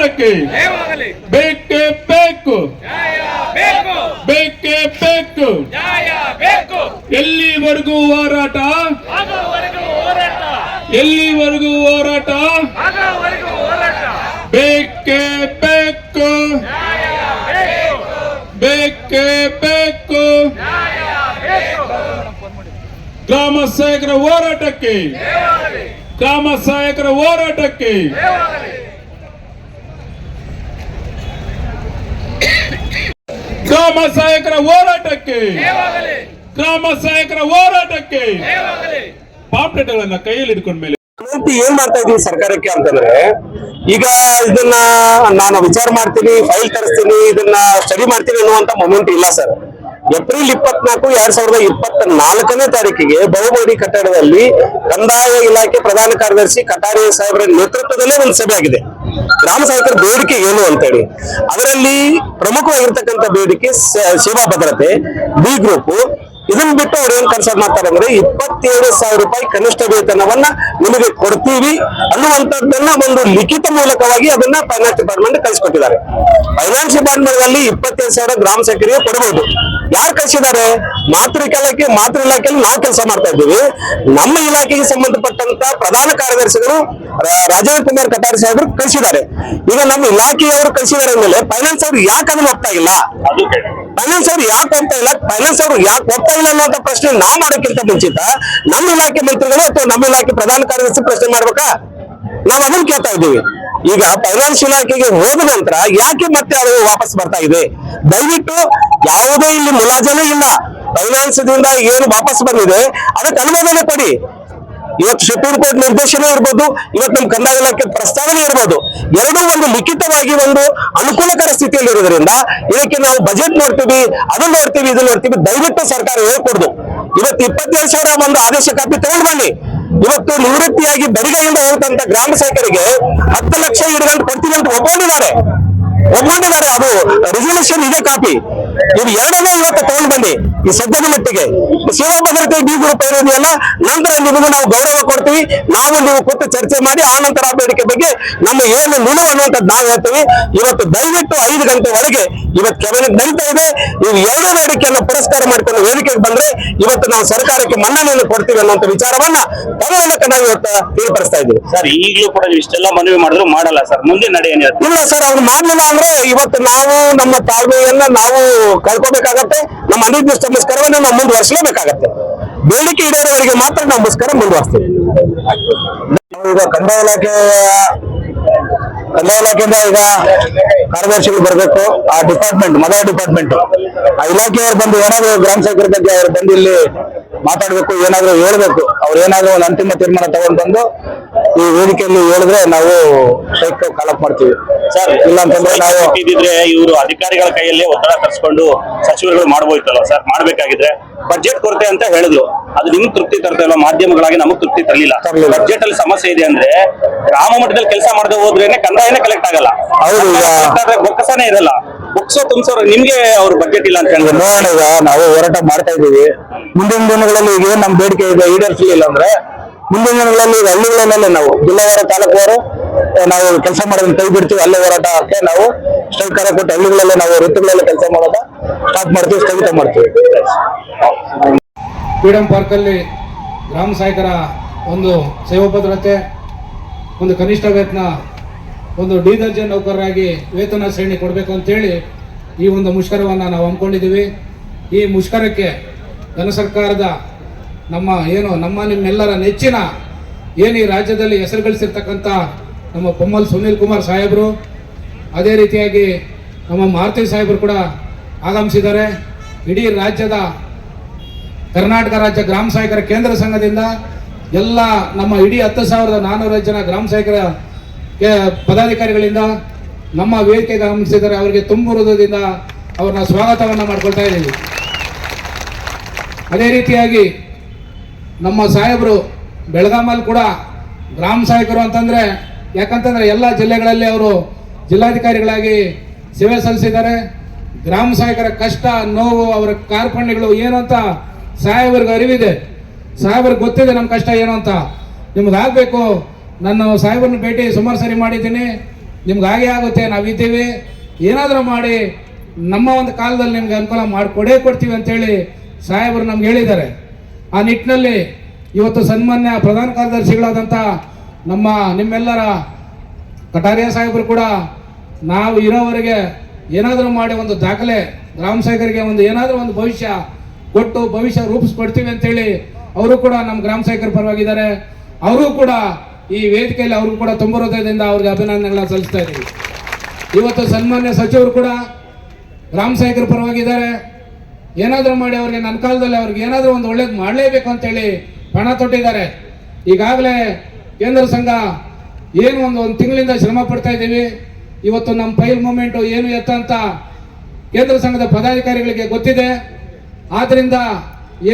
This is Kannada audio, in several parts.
ಹೋರಾಟಕ್ಕೆ ಬೇಕೇ ಬೇಕು. ಬೇಕು. ಬೇಕೇ ಎಲ್ಲಿವರೆಗೂ ಹೋರಾಟ? ಎಲ್ಲಿವರೆಗೂ ಹೋರಾಟ? ಬೇಕೇ ಬೇಕು. ಬೇಕು. ಬೇಕೇ ಗ್ರಾಮ ಸಹಾಯಕರ ಹೋರಾಟಕ್ಕೆ. ಗ್ರಾಮ ಸಹಾಯಕರ ಹೋರಾಟಕ್ಕೆ. ಗ್ರಾಮ ಸಹಾಯಕರ ಹೋರಾಟಕ್ಕೆ. ಜಯವಾಗಲಿ ಗ್ರಾಮ ಸಹಾಯಕರ ಹೋರಾಟಕ್ಕೆ. ಪಾಪ್ಲೆಟ್ಗಳನ್ನ ಪಾಂಪ್ಲೆಟ್ ಗಳನ್ನ ಕೈಯಲ್ಲಿ ಇಟ್ಕೊಂಡ ಮೇಲೆ ಏನ್ ಮಾಡ್ತಾ ಇದೀವಿ ಸರ್ಕಾರಕ್ಕೆ ಅಂತಂದ್ರೆ ಈಗ ಇದನ್ನ ನಾನು ವಿಚಾರ ಮಾಡ್ತೀನಿ ಫೈಲ್ ತರಿಸ್ತೀನಿ ಇದನ್ನ ಸ್ಟಡಿ ಮಾಡ್ತೀನಿ ಅನ್ನುವಂತ ಮೊಮೆಂಟ್ ಇಲ್ಲ ಸರ್. ಏಪ್ರಿಲ್ ಇಪ್ಪತ್ನಾಲ್ಕು ಎರಡ್ ಸಾವಿರದ ಇಪ್ಪತ್ತ ನಾಲ್ಕನೇ ತಾರೀಕಿಗೆ ಬಹುಮೋಡಿ ಕಟ್ಟಡದಲ್ಲಿ ಕಂದಾಯ ಇಲಾಖೆ ಪ್ರಧಾನ ಕಾರ್ಯದರ್ಶಿ ಕಟಾರಿಯ ಸಾಹೇಬರ ನೇತೃತ್ವದಲ್ಲೇ ಒಂದು ಸಭೆ ಆಗಿದೆ. ಗ್ರಾಮ ಸಹಾಯಕರ ಬೇಡಿಕೆ ಏನು ಅಂತ ಹೇಳಿ ಅದರಲ್ಲಿ ಪ್ರಮುಖವಾಗಿರ್ತಕ್ಕಂಥ ಬೇಡಿಕೆ ಸೇವಾ ಭದ್ರತೆ ಬಿ ಗ್ರೂಪ್ ಇದನ್ನ ಬಿಟ್ಟು ಅವ್ರು ಏನ್ ಕನ್ಸರ್ನ್ ಮಾಡ್ತಾರೆ ಅಂದ್ರೆ ಇಪ್ಪತ್ತೇಳು ಸಾವಿರ ರೂಪಾಯಿ ಕನಿಷ್ಠ ವೇತನವನ್ನ ನಿಮಗೆ ಕೊಡ್ತೀವಿ ಅನ್ನುವಂಥದ್ದನ್ನ ಒಂದು ಲಿಖಿತ ಮೂಲಕವಾಗಿ ಅದನ್ನ ಫೈನಾನ್ಸ್ ಡಿಪಾರ್ಟ್ಮೆಂಟ್ ಕಳಿಸ್ಕೊಟ್ಟಿದ್ದಾರೆ. ಫೈನಾನ್ಸ್ ಡಿಪಾರ್ಟ್ಮೆಂಟ್ ಅಲ್ಲಿ ಇಪ್ಪತ್ತೈದು ಸಾವಿರ ಗ್ರಾಮ ಸೆಕ್ರಿಯ ಕೊಡಬಹುದು ಯಾರು ಕಳಿಸಿದ್ದಾರೆ? ಮಾತೃ ಇಲಾಖೆ, ಮಾತೃ ಇಲಾಖೆಯಲ್ಲಿ ನಾವು ಕೆಲಸ ಮಾಡ್ತಾ ಇದ್ದೀವಿ. ನಮ್ಮ ಇಲಾಖೆಗೆ ಸಂಬಂಧಪಟ್ಟಂತ ಪ್ರಧಾನ ಕಾರ್ಯದರ್ಶಿಗಳು ರಾಜೇಂದ್ರ ಕುಮಾರ್ ಕಟಾರಿ ಸಾಹೇಬರು ಕಳಿಸಿದ್ದಾರೆ. ಈಗ ನಮ್ಮ ಇಲಾಖೆಯವರು ಕಳಿಸಿದ್ದಾರೆ ಮೇಲೆ ಫೈನಾನ್ಸ್ ಅವ್ರು ಯಾಕೆ ಅದನ್ನ ಒಪ್ತಾ ಇಲ್ಲ? ಫೈನಾನ್ಸ್ ಅವ್ರು ಯಾಕೆ ಹೋಗ್ತಾ ಇಲ್ಲ? ಫೈನಾನ್ಸ್ ಅವರು ಯಾಕೆ ಹೋಗ್ತಾ ಇಲ್ಲ ಅನ್ನೋ ಪ್ರಶ್ನೆ ನಾವು ಮಾಡೋಕ್ಕಿಂತ ಮುಂಚಿತ ನಮ್ಮ ಇಲಾಖೆ ಮಂತ್ರಿಗಳು ಅಥವಾ ನಮ್ಮ ಇಲಾಖೆ ಪ್ರಧಾನ ಕಾರ್ಯದರ್ಶಿ ಪ್ರಶ್ನೆ ಮಾಡ್ಬೇಕಾ? ನಾವು ಅದನ್ನ ಕೇಳ್ತಾ ಇದ್ದೀವಿ. ಈಗ ಫೈನಾನ್ಸ್ ಇಲಾಖೆಗೆ ಹೋದ ನಂತರ ಯಾಕೆ ಮತ್ತೆ ಅದು ವಾಪಸ್ ಬರ್ತಾ ಇದೆ? ದಯವಿಟ್ಟು ಯಾವುದೇ ಇಲ್ಲಿ ಮುಲಾಜನೇ ಇಲ್ಲ. ಫೈನಾನ್ಸ್ ದಿಂದ ಏನು ವಾಪಸ್ ಬಂದಿದೆ, ಅದಕ್ಕೆ ಅನುಮೋದನೆ ಕೊಡಿ. ಇವತ್ತು ಸುಪ್ರೀಂ ಕೋರ್ಟ್ ನಿರ್ದೇಶನ ಇರ್ಬೋದು, ಇವತ್ತು ನಮ್ಮ ಕಂದಾಯ ಇಲಾಖೆ ಪ್ರಸ್ತಾವನೆ ಇರ್ಬೋದು, ಎರಡೂ ಒಂದು ಲಿಖಿತವಾಗಿ ಒಂದು ಅನುಕೂಲಕರ ಸ್ಥಿತಿಯಲ್ಲಿ ಇರೋದ್ರಿಂದ ಇದಕ್ಕೆ ನಾವು ಬಜೆಟ್ ನೋಡ್ತೀವಿ, ಅದು ನೋಡ್ತೀವಿ, ಇದು ನೋಡ್ತೀವಿ, ದಯವಿಟ್ಟು ಸರ್ಕಾರ ಹೇಳ್ಕೊಡ್ದು. ಇವತ್ತು ಇಪ್ಪತ್ತೇಳು ಸಾವಿರ ಒಂದು ಆದೇಶ ಕಾಪಿ ತಗೊಂಡು ಬನ್ನಿ. ಇವತ್ತು ನಿವೃತ್ತಿಯಾಗಿ ಬರಿಗೈಯಿಂದ ಹೋದಂತ ಗ್ರಾಮ ಸೈಕರಿಗೆ ಹತ್ತು ಲಕ್ಷ ಇಡುಗಂಟು ಕೊಡ್ತೀವಿ ಅಂತ ಒಪ್ಕೊಂಡಿದ್ದಾರೆ. ಒಪ್ಕೊಂಡಿದ್ದಾರೆ ಅದು ರೆಸಲ್ಯೂಷನ್ ಇದೆ ಕಾಪಿ. ನೀವು ಎರಡನೇ ಇವತ್ತು ತಗೊಂಡು ಬನ್ನಿ ಈ ಸದ್ಯದ ಮಟ್ಟಿಗೆ. ಸೇವಾ ಭದ್ರತೆ ಡಿ ಗ್ರೂಪ್ ಇರೋದಿಲ್ಲ ನಂತರ ನಿಮಗೆ ನಾವು ಗೌರವ ಕೊಡ್ತೀವಿ. ನಾವು ನೀವು ಕೂತು ಚರ್ಚೆ ಮಾಡಿ ಆ ನಂತರ ಆ ಬೇಡಿಕೆ ಬಗ್ಗೆ ನಮ್ಮ ಏನು ನಿಲುವು ಅನ್ನುವಂಥದ್ದು ನಾವು ಹೇಳ್ತೀವಿ. ಇವತ್ತು ದಯವಿಟ್ಟು ಐದು ಗಂಟೆ ಒಳಗೆ ಇವತ್ತು ಕ್ಯಾಬಿನೆಟ್ ನಡೀತಾ ಇದೆ. ನೀವು ಎರಡೂ ಬೇಡಿಕೆಯನ್ನು ಪುರಸ್ಕಾರ ಮಾಡಿಕೊಂಡು ವೇದಿಕೆಗೆ ಬಂದ್ರೆ ಇವತ್ತು ನಾವು ಸರ್ಕಾರಕ್ಕೆ ಮನ್ನಣೆಯನ್ನು ಕೊಡ್ತೀವಿ ಅನ್ನುವಂಥ ವಿಚಾರವನ್ನ ತಮ್ಮ ನಾವು ಇವತ್ತು ತಿಳಿಪಡಿಸ್ತಾ ಇದ್ದೀವಿ. ಸರ್ ಈಗಲೂ ಕೂಡ ನೀವು ಇಷ್ಟೆಲ್ಲ ಮನವಿ ಮಾಡಿದ್ರು ಮಾಡಲ್ಲ ಸರ್. ಮುಂದೆ ನಡೆಯ ಇಲ್ಲ ಸರ್ ಅವ್ರು ಮಾಡ್ಲಿಲ್ಲ ಅಂದ್ರೆ ಇವತ್ತು ನಾವು ನಮ್ಮ ತಾಳ್ಮೆಯನ್ನ ನಾವು ಕಳ್ಕೊಬೇಕಾಗತ್ತೆ. ನಮ್ಮ ಅನಿರ್ದಿಷ್ಟ ಮುಸ್ಕರವನ್ನ ನಾವು ಮುಂದುವರಿಸಲೇಬೇಕಾಗತ್ತೆ. ಬೇಡಿಕೆ ಇಡೋರವರಿಗೆ ಮಾತ್ರ ನಾವು ಮುಸ್ಕರ ಈಗ ಕಂದಾಯ ಇಲಾಖೆ ಕಂದಾಯ ಇಲಾಖೆಯಿಂದ ಈಗ ಕಾರ್ಯದರ್ಶಿಗಳು ಬರಬೇಕು. ಆ ಡಿಪಾರ್ಟ್ಮೆಂಟ್ ಮದರ್ ಡಿಪಾರ್ಟ್ಮೆಂಟ್ ಆ ಇಲಾಖೆಯವರು ಬಂದು ಏನಾದ್ರೂ ಗ್ರಾಮ ಸೇವಕರ ಬಗ್ಗೆ ಅವ್ರು ಬಂದು ಇಲ್ಲಿ ಮಾತಾಡ್ಬೇಕು ಏನಾದ್ರೂ ಹೇಳ್ಬೇಕು. ಅವ್ರು ಏನಾದ್ರೂ ಒಂದು ಅಂತಿಮ ತೀರ್ಮಾನ ತಗೊಂಡ್ ಬಂದು ಈ ವೇದಿಕೆಯಲ್ಲಿ ಹೇಳಿದ್ರೆ ನಾವು ಶೈಕ್ ಕಾಲಪ್ ಮಾಡ್ತೀವಿ. ಸರ್ ಇಲ್ಲ ಅಂತಂದ್ರೆ ನಾವು ಇದ್ದಿದ್ರೆ ಇವರು ಅಧಿಕಾರಿಗಳ ಕೈಯಲ್ಲಿ ಒತ್ತಡ ತರಿಸ್ಕೊಂಡು ಸಚಿವರುಗಳು ಮಾಡ್ಬೋಯ್ತಲ್ಲ ಸರ್? ಮಾಡ್ಬೇಕಾಗಿದ್ರೆ. ಬಜೆಟ್ ಕೊರತೆ ಅಂತ ಹೇಳಿದ್ರು ಅದು ನಿಮ್ಗೆ ತೃಪ್ತಿ ತರ್ತಾ ಇಲ್ಲ ಮಾಧ್ಯಮಗಳಾಗಿ ನಮಗ್ ತೃಪ್ತಿ ತರಲಿಲ್ಲ. ಬಜೆಟ್ ಅಲ್ಲಿ ಸಮಸ್ಯೆ ಇದೆ ಅಂದ್ರೆ ಗ್ರಾಮ ಮಟ್ಟದಲ್ಲಿ ಕೆಲಸ ಮಾಡದೆ ಹೋದ್ರೇನೆ ಕಂದಾಯನೇ ಕಲೆಕ್ಟ್ ಆಗಲ್ಲ. ಬೊಕ್ಕಸನೇ ಇರಲ್ಲ. ಬುಕ್ಸೋ ತುಂಬಿಸೋರು ನಿಮ್ಗೆ ಅವ್ರ ಬಜೆಟ್ ಇಲ್ಲ ಅಂತ ಹೇಳಿದ್ರೆ ನೋಡೋಣ ನಾವು ಹೋರಾಟ ಮಾಡ್ತಾ ಇದೀವಿ ಮುಂದಿನ ದಿನಗಳಲ್ಲಿ ಈಗ ನಮ್ಮ ನಮ್ ಬೇಡಿಕೆ ಇದೆ ಈಡೇರಿಸಲಿಲ್ಲ ಅಂದ್ರೆ ಮುಂದಿನ ದಿನಗಳಲ್ಲಿ ಈಗ ಹಳ್ಳಿಗಳಲ್ಲೇ ನಾವು ಜಿಲ್ಲಾವಾರ ತಾಲೂಕುವಾರು ನಾವು ಕೆಲಸ ಮಾಡೋದನ್ನ ಕೈ ಬಿಡ್ತೀವಿ. ಅಲ್ಲೇ ಹೋರಾಟಕ್ಕೆ ನಾವು ಸ್ಟ್ರೈಕ್ ಕರೆ ಕೊಟ್ಟು ಹಳ್ಳಿಗಳಲ್ಲೇ ನಾವು ವೃತ್ತಿಗಳಲ್ಲೇ ಕೆಲಸ ಮಾಡೋದ ಸ್ಟಾರ್ಟ್ ಮಾಡ್ತೀವಿ ಸ್ಥಗಿತ ಮಾಡ್ತೀವಿ. ಫ್ರೀಡಂ ಪಾರ್ಕಲ್ಲಿ ಗ್ರಾಮ ಸಹಾಯಕರ ಒಂದು ಸೇವಾ ಭದ್ರತೆ ಒಂದು ಕನಿಷ್ಠ ವೇತನ, ಒಂದು ಡಿ ದರ್ಜೆ ನೌಕರರಾಗಿ ವೇತನ ಶ್ರೇಣಿ ಕೊಡಬೇಕು ಅಂತೇಳಿ ಈ ಒಂದು ಮುಷ್ಕರವನ್ನು ನಾವು ಹಮ್ಮಿಕೊಂಡಿದ್ದೀವಿ. ಈ ಮುಷ್ಕರಕ್ಕೆ ಧನ ಸರ್ಕಾರದ ನಮ್ಮ ಏನು ನಮ್ಮ ನಿಮ್ಮೆಲ್ಲರ ನೆಚ್ಚಿನ ಏನು ಈ ರಾಜ್ಯದಲ್ಲಿ ಹೆಸರು ಗಳಿಸಿರ್ತಕ್ಕಂಥ ನಮ್ಮ ಪೊಮ್ಮಲ್ ಸುನೀಲ್ ಕುಮಾರ್ ಸಾಹೇಬರು, ಅದೇ ರೀತಿಯಾಗಿ ನಮ್ಮ ಮಾರುತಿ ಸಾಹೇಬರು ಕೂಡ ಆಗಮಿಸಿದ್ದಾರೆ. ಇಡೀ ರಾಜ್ಯದ ಕರ್ನಾಟಕ ರಾಜ್ಯ ಗ್ರಾಮ ಸಹಾಯಕರ ಕೇಂದ್ರ ಸಂಘದಿಂದ ಎಲ್ಲ ನಮ್ಮ ಇಡೀ ಹತ್ತು ಸಾವಿರದ ನಾನ್ನೂರೈದು ಜನ ಗ್ರಾಮ ಸಹಾಯಕರ ಪದಾಧಿಕಾರಿಗಳಿಂದ ನಮ್ಮ ವೇದಿಕೆ ಗಮನಿಸಿದರೆ ಅವರಿಗೆ ತುಂಬ ಹೃದಯದಿಂದ ಅವ್ರನ್ನ ಸ್ವಾಗತವನ್ನು ಮಾಡ್ಕೊಳ್ತಾ ಇದ್ದೀವಿ. ಅದೇ ರೀತಿಯಾಗಿ ನಮ್ಮ ಸಾಹೇಬರು ಬೆಳಗಾಮಲ್ಲಿ ಕೂಡ ಗ್ರಾಮ ಸಹಾಯಕರು ಅಂತಂದ್ರೆ, ಯಾಕಂತಂದ್ರೆ ಎಲ್ಲ ಜಿಲ್ಲೆಗಳಲ್ಲಿ ಅವರು ಜಿಲ್ಲಾಧಿಕಾರಿಗಳಾಗಿ ಸೇವೆ ಸಲ್ಲಿಸಿದ್ದಾರೆ. ಗ್ರಾಮ ಸಹಾಯಕರ ಕಷ್ಟ, ನೋವು, ಅವರ ಕಾರ್ಪಣ್ಯಗಳು ಏನು ಅಂತ ಸಾಹೇಬರಿಗೆ ಅರಿವಿದೆ. ಸಾಹೇಬರಿಗೆ ಗೊತ್ತಿದೆ ನಮ್ಮ ಕಷ್ಟ ಏನು ಅಂತ. ನಿಮ್ಗೆ ಆಗಬೇಕು. ನಾನು ಸಾಹೇಬರನ್ನ ಭೇಟಿ ಸುಮಾರು ಸರಿ ಮಾಡಿದ್ದೀನಿ. ನಿಮ್ಗೆ ಹಾಗೆ ಆಗುತ್ತೆ ನಾವಿದ್ದೀವಿ ಏನಾದರೂ ಮಾಡಿ, ನಮ್ಮ ಒಂದು ಕಾಲದಲ್ಲಿ ನಿಮಗೆ ಅನುಕೂಲ ಮಾಡಿ ಕೊಡೇ ಕೊಡ್ತೀವಿ ಅಂತೇಳಿ ಸಾಹೇಬರು ನಮ್ಗೆ ಹೇಳಿದ್ದಾರೆ. ಆ ನಿಟ್ಟಿನಲ್ಲಿ ಇವತ್ತು ಸನ್ಮಾನ್ಯ ಪ್ರಧಾನ ಕಾರ್ಯದರ್ಶಿಗಳಾದಂಥ ನಮ್ಮ ನಿಮ್ಮೆಲ್ಲರ ಕಟಾರಿಯಾ ಸಾಹೇಬರು ಕೂಡ ನಾವು ಇರೋವರೆಗೆ ಏನಾದರೂ ಮಾಡಿ ಒಂದು ದಾಖಲೆ ಗ್ರಾಮ ಒಂದು ಏನಾದರೂ ಒಂದು ಭವಿಷ್ಯ ಕೊಟ್ಟು ಭವಿಷ್ಯ ರೂಪಿಸ್ಕೊಡ್ತೀವಿ ಅಂತೇಳಿ ಅವರು ಕೂಡ ನಮ್ಮ ಗ್ರಾಮ ಸೇವಕರ ಪರವಾಗಿದ್ದಾರೆ. ಅವರು ಕೂಡ ಈ ವೇದಿಕೆಯಲ್ಲಿ ಅವರು ಕೂಡ ತುಂಬ ಹೃದಯದಿಂದ ಅವ್ರಿಗೆ ಅಭಿನಂದನೆಗಳನ್ನ ಸಲ್ಲಿಸ್ತಾ ಇದ್ದೀವಿ. ಇವತ್ತು ಸನ್ಮಾನ್ಯ ಸಚಿವರು ಕೂಡ ಗ್ರಾಮ ಸೇವಕರ ಪರವಾಗಿದ್ದಾರೆ. ಏನಾದರೂ ಮಾಡಿ ಅವ್ರಿಗೆ, ನನ್ನ ಕಾಲದಲ್ಲಿ ಅವ್ರಿಗೆ ಏನಾದರೂ ಒಂದು ಒಳ್ಳೇದು ಮಾಡಲೇಬೇಕು ಅಂತೇಳಿ ಪಣ ತೊಟ್ಟಿದ್ದಾರೆ. ಈಗಾಗಲೇ ಕೇಂದ್ರ ಸಂಘ ಏನು ಒಂದು ಒಂದು ತಿಂಗಳಿಂದ ಶ್ರಮ ಪಡ್ತಾ ಇದ್ದೀವಿ. ಇವತ್ತು ನಮ್ಮ ಫೈಲ್ ಮೂಮೆಂಟು ಏನು ಎತ್ತ ಅಂತ ಕೇಂದ್ರ ಸಂಘದ ಪದಾಧಿಕಾರಿಗಳಿಗೆ ಗೊತ್ತಿದೆ. ಆದ್ದರಿಂದ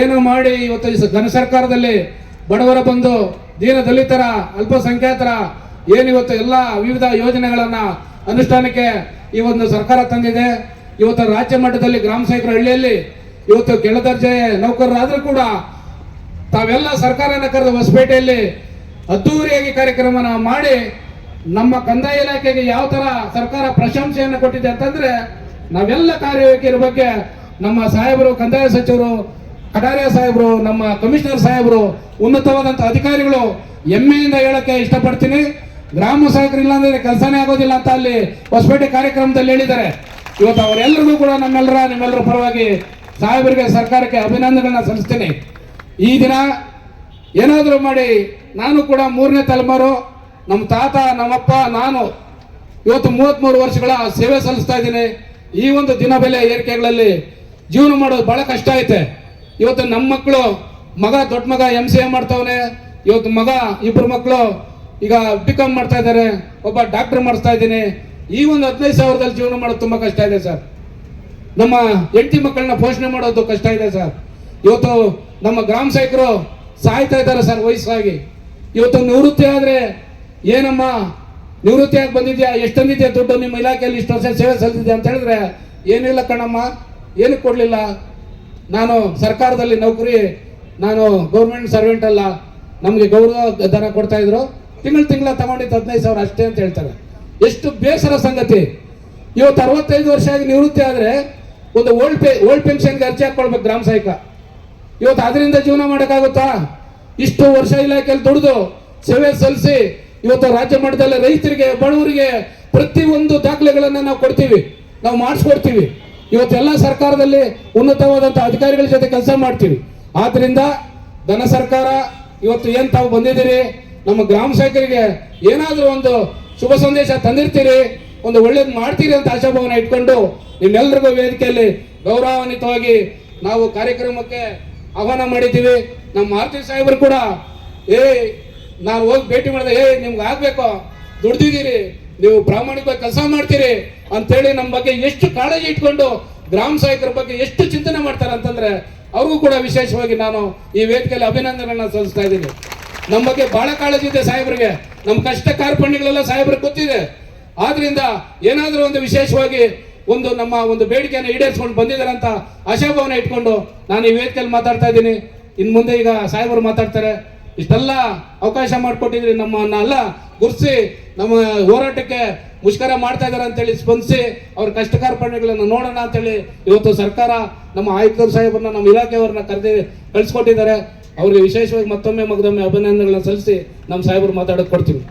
ಏನು ಮಾಡಿ ಇವತ್ತು ಈ ಘನ ಸರ್ಕಾರದಲ್ಲಿ ಬಡವರ ಬಂದು ದೀನ ದಲಿತರ, ಅಲ್ಪಸಂಖ್ಯಾತರ, ಏನು ಇವತ್ತು ಎಲ್ಲ ವಿವಿಧ ಯೋಜನೆಗಳನ್ನು ಅನುಷ್ಠಾನಕ್ಕೆ ಈ ಒಂದು ಸರ್ಕಾರ ತಂದಿದೆ. ಇವತ್ತು ರಾಜ್ಯ ಮಟ್ಟದಲ್ಲಿ ಗ್ರಾಮ ಸೇವಕರ ಹಳ್ಳಿಯಲ್ಲಿ ಇವತ್ತು ಕೆಳದರ್ಜೆ ನೌಕರರಾದರೂ ಕೂಡ ತಾವೆಲ್ಲ ಸರ್ಕಾರನ ಕರೆದ ಹೊಸಪೇಟೆಯಲ್ಲಿ ಅದ್ದೂರಿಯಾಗಿ ಕಾರ್ಯಕ್ರಮನ ಮಾಡಿ ನಮ್ಮ ಕಂದಾಯ ಇಲಾಖೆಗೆ ಯಾವ ಥರ ಸರ್ಕಾರ ಪ್ರಶಂಸೆಯನ್ನು ಕೊಟ್ಟಿದೆ ಅಂತಂದ್ರೆ ನಾವೆಲ್ಲ ಕಾರ್ಯವೈಖರಿ ಬಗ್ಗೆ ನಮ್ಮ ಸಾಹೇಬರು, ಕಂದಾಯ ಸಚಿವರು, ಕಟಾರಿಯ ಸಾಹೇಬರು, ನಮ್ಮ ಕಮಿಷನರ್ ಸಾಹೇಬರು ಉನ್ನತವಾದಂಥ ಅಧಿಕಾರಿಗಳು ಹೆಮ್ಮೆಯಿಂದ ಹೇಳಕ್ಕೆ ಇಷ್ಟಪಡ್ತೀನಿ. ಗ್ರಾಮ ಸಹಾಯಕರು ಇಲ್ಲ ಅಂದ್ರೆ ಕೆಲಸನೇ ಆಗೋದಿಲ್ಲ ಅಂತ ಅಲ್ಲಿ ಹೊಸಪೇಟೆ ಕಾರ್ಯಕ್ರಮದಲ್ಲಿ ಹೇಳಿದ್ದಾರೆ. ಇವತ್ತು ಅವರೆಲ್ಲರಿಗೂ ಕೂಡ ನಮ್ಮೆಲ್ಲರ, ನಿಮ್ಮೆಲ್ಲರ ಪರವಾಗಿ ಸಾಹೇಬರಿಗೆ, ಸರ್ಕಾರಕ್ಕೆ ಅಭಿನಂದನೆಗಳನ್ನ ಸಲ್ಲಿಸ್ತೀನಿ. ಈ ದಿನ ಏನಾದರೂ ಮಾಡಿ, ನಾನು ಕೂಡ ಮೂರನೇ ತಲೆಮಾರು, ನಮ್ಮ ತಾತ, ನಮ್ಮಪ್ಪ, ನಾನು ಇವತ್ತು ಮೂವತ್ತ್ಮೂರು ವರ್ಷಗಳ ಸೇವೆ ಸಲ್ಲಿಸ್ತಾ ಇದ್ದೀನಿ. ಈ ಒಂದು ದಿನ ಬೆಲೆ ಏರಿಕೆಗಳಲ್ಲಿ ಜೀವನ ಮಾಡೋದು ಬಹಳ ಕಷ್ಟ ಐತೆ. ಇವತ್ತು ನಮ್ಮ ಮಕ್ಕಳು ಮಗ ದೊಡ್ಡ ಮಗ ಎಂ ಸಿ ಎ ಮಾಡ್ತಾವನೆ, ಇವತ್ತು ಮಗ ಇಬ್ಬರು ಮಕ್ಕಳು ಈಗ ಬಿ ಕಾಮ್ ಮಾಡ್ತಾ ಇದ್ದಾರೆ ಒಬ್ಬ ಡಾಕ್ಟರ್ ಮಾಡಿಸ್ತಾ ಇದ್ದೀನಿ. ಈ ಒಂದು ಹದಿನೈದು ಸಾವಿರದಲ್ಲಿ ಜೀವನ ಮಾಡೋದು ತುಂಬ ಕಷ್ಟ ಇದೆ ಸರ್. ನಮ್ಮ ಹೆಂಡತಿ ಮಕ್ಕಳನ್ನ ಪೋಷಣೆ ಮಾಡೋದು ಕಷ್ಟ ಇದೆ ಸರ್. ಇವತ್ತು ನಮ್ಮ ಗ್ರಾಮ ಸೈಕರು ಸಾಯ್ತಾ ಇದ್ದಾರೆ ಸರ್ ವಯಸ್ಸಾಗಿ. ಇವತ್ತು ನಿವೃತ್ತಿ ಆದ್ರೆ ಏನಮ್ಮ ನಿವೃತ್ತಿಯಾಗಿ ಬಂದಿದ್ಯಾ ಎಷ್ಟು ದುಡ್ಡು, ನಿಮ್ಮ ಇಲಾಖೆಯಲ್ಲಿ ಇಷ್ಟು ವರ್ಷ ಸೇವೆ ಸಲ್ಲಿಸಿದ್ಯಾ ಅಂತ ಹೇಳಿದ್ರೆ, ಏನಿಲ್ಲ ಕಣಮ್ಮ. ಏನಕ್ಕೆ ಕೊಡಲಿಲ್ಲ. ನಾನು ಸರ್ಕಾರದಲ್ಲಿ ನೌಕರಿ, ನಾನು ಗೌರ್ಮೆಂಟ್ ಸರ್ವೆಂಟ್ ಅಲ್ಲ. ನಮಗೆ ಗೌರವ ದರ ಕೊಡ್ತಾ ಇದ್ರು. ತಿಂಗಳು ತಿಂಗಳ ತಗೊಂಡಿದ್ದು ಹದಿನೈದು ಸಾವಿರ ಅಷ್ಟೇ ಅಂತ ಹೇಳ್ತಾರೆ. ಎಷ್ಟು ಬೇಸರ ಸಂಗತಿ. ಇವತ್ತು ಅರವತ್ತೈದು ವರ್ಷ ಆಗಿ ನಿವೃತ್ತಿ ಆದರೆ ಒಂದು ಓಲ್ಡ್ ಪೆ ಓಲ್ಡ್ ಪೆನ್ಷನ್ಗೆ ಅರ್ಜಿ ಹಾಕ್ಕೊಳ್ಬೇಕು ಗ್ರಾಮ ಸಹಾಯಕ. ಇವತ್ತು ಅದರಿಂದ ಜೀವನ ಮಾಡೋಕ್ಕಾಗುತ್ತಾ? ಇಷ್ಟು ವರ್ಷ ಇಲಾಖೆಯಲ್ಲಿ ದುಡಿದು ಸೇವೆ ಸಲ್ಲಿಸಿ ಇವತ್ತು ರಾಜ್ಯ ಮಟ್ಟದಲ್ಲಿ ರೈತರಿಗೆ, ಬಡವರಿಗೆ ಪ್ರತಿಯೊಂದು ದಾಖಲೆಗಳನ್ನು ನಾವು ಕೊಡ್ತೀವಿ. ನಾವು ಮಾಡಿಸ್ಕೊಡ್ತೀವಿ. ಇವತ್ತೆಲ್ಲ ಸರ್ಕಾರದಲ್ಲಿ ಉನ್ನತವಾದಂಥ ಅಧಿಕಾರಿಗಳ ಜೊತೆ ಕೆಲಸ ಮಾಡ್ತೀವಿ. ಆದ್ರಿಂದ ಧನ ಸರ್ಕಾರ ಇವತ್ತು ಏನು ತಾವು ಬಂದಿದ್ದೀರಿ, ನಮ್ಮ ಗ್ರಾಮ ಸೇವಕರಿಗೆ ಏನಾದರೂ ಒಂದು ಶುಭ ಸಂದೇಶ ತಂದಿರ್ತೀರಿ, ಒಂದು ಒಳ್ಳೇದು ಮಾಡ್ತೀರಿ ಅಂತ ಆಶಾಭಾವನೆ ಇಟ್ಕೊಂಡು ನಿಮ್ಮೆಲ್ಲರಿಗೂ ವೇದಿಕೆಯಲ್ಲಿ ಗೌರವಾನ್ವಿತವಾಗಿ ನಾವು ಕಾರ್ಯಕ್ರಮಕ್ಕೆ ಆಹ್ವಾನ ಮಾಡಿದ್ದೀವಿ. ನಮ್ಮ ಆರ್ತಿ ಸಾಹೇಬರು ಕೂಡ ಏ ನಾನು ಹೋಗಿ ಭೇಟಿ ಮಾಡಿದೆ ಏ ನಿಮ್ಗೆ ಆಗ್ಬೇಕು, ದುಡ್ದಿದ್ದೀರಿ. ನೀವು ಪ್ರಾಮಾಣಿಕವಾಗಿ ಕೆಲಸ ಮಾಡ್ತೀರಿ ಅಂತೇಳಿ ನಮ್ಮ ಬಗ್ಗೆ ಎಷ್ಟು ಕಾಳಜಿ ಇಟ್ಕೊಂಡು ಗ್ರಾಮ ಸಹಾಯಕರ ಬಗ್ಗೆ ಎಷ್ಟು ಚಿಂತನೆ ಮಾಡ್ತಾರೆ ಅಂತಂದ್ರೆ ಅವ್ರಿಗೂ ಕೂಡ ವಿಶೇಷವಾಗಿ ನಾನು ಈ ವೇದಿಕೆಯಲ್ಲಿ ಅಭಿನಂದನೆಗಳನ್ನ ಸಲ್ಲಿಸ್ತಾ ಇದ್ದೀನಿ. ನಮ್ಮ ಬಗ್ಗೆ ಬಹಳ ಕಾಳಜಿ ಇದೆ ಸಾಹೇಬರಿಗೆ. ನಮ್ಮ ಕಷ್ಟ ಕಾರ್ಪಣ್ಯಗಳೆಲ್ಲ ಸಾಹೇಬ್ರಿಗೆ ಗೊತ್ತಿದೆ. ಆದ್ರಿಂದ ಏನಾದರೂ ಒಂದು ವಿಶೇಷವಾಗಿ ಒಂದು ನಮ್ಮ ಒಂದು ಬೇಡಿಕೆಯನ್ನು ಈಡೇರಿಸ್ಕೊಂಡು ಬಂದಿದ್ದಾರೆ ಅಂತ ಆಶಾಭಾವನೆ ಇಟ್ಕೊಂಡು ನಾನು ಈ ವೇದಿಕೆಯಲ್ಲಿ ಮಾತಾಡ್ತಾ ಇದ್ದೀನಿ. ಇನ್ನು ಮುಂದೆ ಈಗ ಸಾಹೇಬರು ಮಾತಾಡ್ತಾರೆ. ಇಷ್ಟೆಲ್ಲ ಅವಕಾಶ ಮಾಡಿಕೊಟ್ಟಿದ್ರಿ ನಮ್ಮನ್ನ ಅಲ್ಲ, ಗುರ್ಸಿ ನಮ್ಮ ಹೋರಾಟಕ್ಕೆ ಮುಷ್ಕರ ಮಾಡ್ತಾ ಇದ್ದಾರೆ ಅಂತೇಳಿ ಸ್ಪಂದಿಸಿ ಅವ್ರ ಕಷ್ಟ ಕಾರ್ಪಣ್ಯಗಳನ್ನು ನೋಡೋಣ ಅಂತೇಳಿ ಇವತ್ತು ಸರ್ಕಾರ ನಮ್ಮ ಆಯುಕ್ತರು ಸಾಹೇಬರನ್ನ, ನಮ್ಮ ಇಲಾಖೆಯವ್ರನ್ನ ಕರೆದಿ ಕಳಿಸ್ಕೊಟ್ಟಿದ್ದಾರೆ. ಅವ್ರಿಗೆ ವಿಶೇಷವಾಗಿ ಮತ್ತೊಮ್ಮೆ ಮಗದೊಮ್ಮೆ ಅಭಿನಂದನೆಗಳನ್ನ ಸಲ್ಲಿಸಿ ನಮ್ಮ ಸಾಹೇಬರು ಮಾತಾಡೋದು ಕೊಡ್ತೀವಿ.